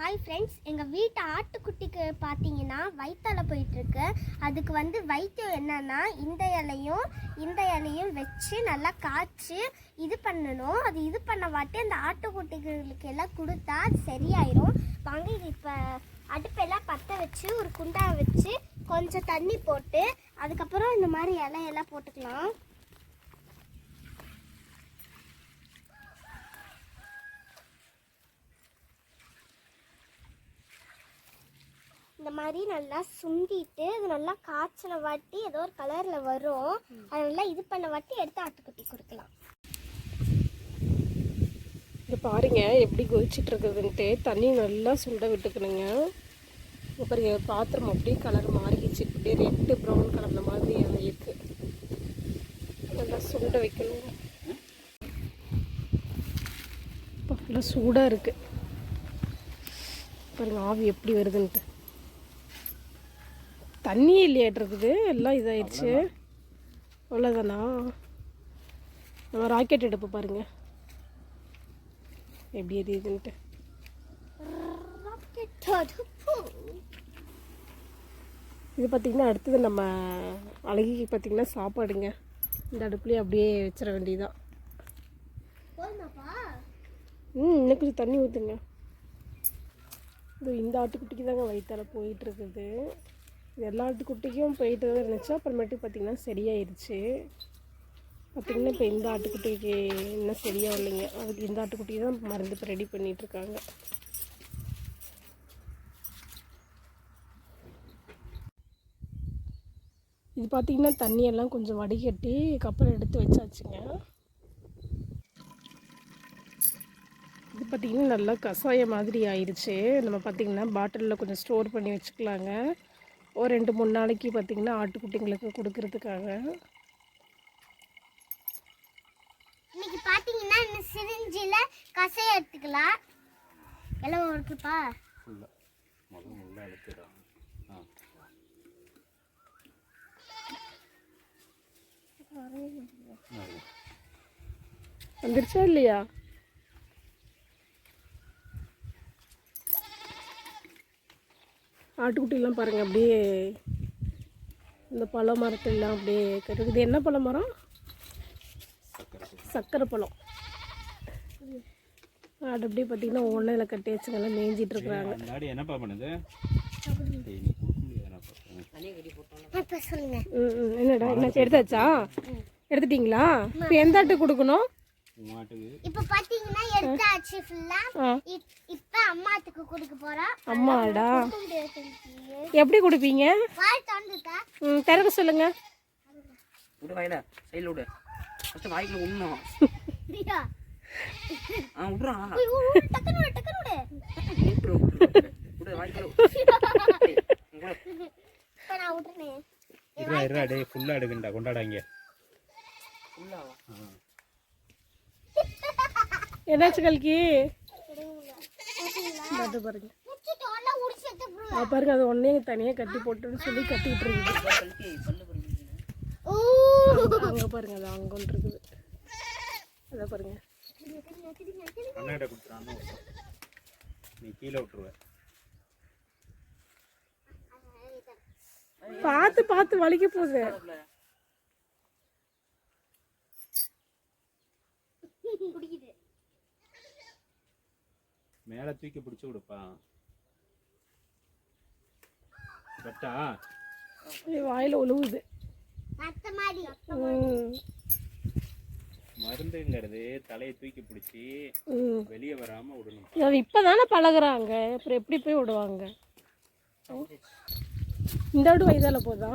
Hi friends எங்கள் வீட்டு ஆட்டுக்குட்டிக்கு பார்த்தீங்கன்னா வயிற்றால போயிட்டுருக்கு. அதுக்கு வந்து வைத்தியம் என்னென்னா இந்த இலையும் இந்த இலையும் வச்சு நல்லா காய்ச்சி இது பண்ணணும். அது இது பண்ண வாட்டி அந்த ஆட்டுக்குட்டிகளுக்கு எல்லாம் கொடுத்தா அது சரியாயிரும். வாங்க இது இப்போ அடுப்பெல்லாம் பற்ற வச்சு ஒரு குண்டா வச்சு கொஞ்சம் தண்ணி போட்டு அதுக்கப்புறம் இந்த மாதிரி இலையெல்லாம் போட்டுக்கலாம். இந்த மாதிரி நல்லா சுண்டிட்டு அது நல்லா காய்ச்சல வாட்டி ஏதோ ஒரு கலரில் வரும். அது நல்லா இது பண்ண வாட்டி எடுத்து ஆட்டுக்குட்டி கொடுக்கலாம் இது பாருங்க எப்படி கொதிச்சிட்டு இருக்குதுன்ட்டு தண்ணி நல்லா சுண்ட விட்டுக்கணுங்க. அப்புறம் பாருங்க பாத்திரம் அப்படியே கலர் மாறிடுச்சு இப்படியே ரெட்டு ப்ரௌன் கலர்ல மாதிரி இருக்கு நல்லா சுண்ட வைக்கணும். அப்பா, நல்லா சூடாக இருக்குது பாருங்க ஆவி எப்படி வருதுன்ட்டு. தண்ணியே இல்லையாட்டு இருக்குது எல்லாம் இதாயிடுச்சு. அவ்வளோதானா நம்ம ராக்கெட் எடுப்பு பாருங்க. எப்படி எரியுதுன்ட்டு. இது பார்த்திங்கன்னா அடுத்தது நம்ம அழகிக்கு பார்த்திங்கன்னா சாப்பாடுங்க. இந்த அடுப்புலேயே அப்படியே வச்சிட வேண்டியதுதான் போதுமாப்பா? ம் இன்னும் கொஞ்சம் தண்ணி ஊற்றுங்க இது இந்த ஆட்டுக்குட்டிக்கு தாங்க வயிற்றால போயிட்டு இருக்குது இது எல்லா ஆட்டுக்குட்டிக்கும் போயிட்டு தான் இருந்துச்சு. அப்புறமேட்டு பார்த்திங்கன்னா சரியாயிருச்சு. பார்த்திங்கன்னா இப்போ இந்த ஆட்டுக்குட்டிக்கு இன்னும் சரியாக இல்லைங்க அதுக்கு இந்த ஆட்டுக்குட்டி தான் மருந்து இப்போ ரெடி பண்ணிகிட்ருக்காங்க இது பார்த்திங்கன்னா தண்ணியெல்லாம் கொஞ்சம் வடிகட்டி கப்பல் எடுத்து வச்சாச்சுங்க. இது பார்த்திங்கன்னா நல்லா கஷாயம் மாதிரி ஆயிடுச்சு நம்ம பார்த்திங்கன்னா பாட்டிலில் கொஞ்சம் ஸ்டோர் பண்ணி வச்சுக்கலாங்க. ஒரு ரெண்டு மூணு நாளைக்கு பார்த்திங்கன்னா ஆட்டுக்குட்டிங்களுக்கு கொடுக்கறதுக்காக. இன்னைக்கு பார்த்தீங்கன்னா இந்த சிரிஞ்சில கசைய எடுத்துக்கலாம். எல்லாம் இருக்குப்பா. வந்துருச்சா இல்லையா? ஆட்டுக்குட்டிலாம் பாருங்கள் அப்படியே இந்த பழ மரத்தெல்லாம் அப்படியே கட்டுது இது என்ன பழ மரம் சக்கரை பழம். ஆடு அப்படியே பார்த்தீங்கன்னா இதில் கட்டி வச்சுங்க எல்லாம் மேய்ஞ்சிட்டு இருக்கிறாங்க. என்னப்பா பண்ணுது? என்னடா என்ன எடுத்தாச்சா? எடுத்துட்டிங்களா? இப்போ எந்த ஆட்டு கொடுக்கணும்? இப்போ பார்த்தீங்கன்னா எடுத்தாச்சு ஃபுல்லா இப்போ அம்மாத்துக்கு கொடுக்க போறா. அம்மாடா. எப்படி கொடுப்பீங்க? வாய் ம் திறக்க சொல்லுங்க. விடு வாயில சைடில் விடு. வாய்க்குள்ள உண்ணும் ஆ விட்றா. டக்குனு விடு டக்குனு விடு. விட்ரு விட்ரு விடு வாய்க்குள்ள விடு. இப்போ நான் விட்டுறேன். இருடா இருடா டேய் ஃபுல்லாக எடுக்கண்டா கொண்டாடாங்க. என்னாச்சு கல்கி? அது பாருங்க. பாருங்க அது ஒன்னே தனியாக கட்டி போட்டுன்னு சொல்லி கட்டிட்டு இருக்குது. அங்கே பாருங்க அது அங்கே ஒன்று இருக்குது. அதை பாருங்க. அண்ணாட்ட கொடுத்துறான்னு நீ கீழே விட்டுருவ. பார்த்து பார்த்து வலிக்க போகுது. குடிக்குது. மேலே தூக்கி பிடிச்சி விடுப்பா கட்டா அப்படியே வாயில் உழுவுது. மருந்துங்கிறது தலையை தூக்கி பிடிச்சி. வெளியே வராமல் விடணும் அது இப்போ தானே பழகுறாங்க. அப்புறம் எப்படி போய் விடுவாங்க? இந்த வீடு வயதால போதா?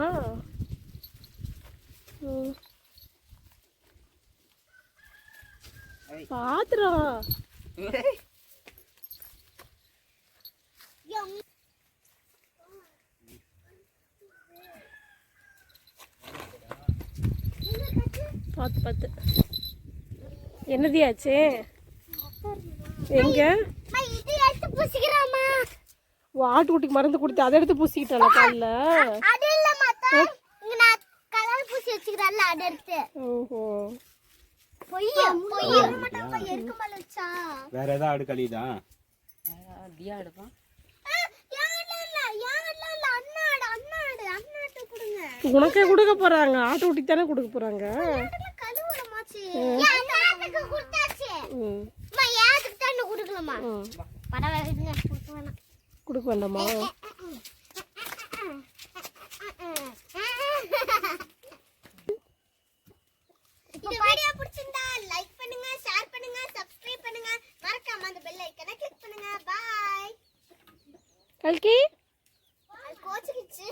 ம். பாத்துறோம் பார்த்து பார்த்து என்னதியாச்சு? எங்க? ஓ, ஆட்டுக்குட்டிக்கு மருந்து கொடுத்து அதை எடுத்து பூசிக்கிட்டால காலில்? அது இல்ல மாத்தா. இங்க நான் கலர் பூசி அது எடுத்து. ஓஹோ. வேற ஏதாவது ஆடு கழியுதா? எடுப்பான் உனக்கே கொடுக்க போகிறாங்க ஆட்டுக்குட்டி தானே கொடுக்க வேணாம். கொடுக்க வேண்டாமா? கல்கி கோச்சுக்கிச்சு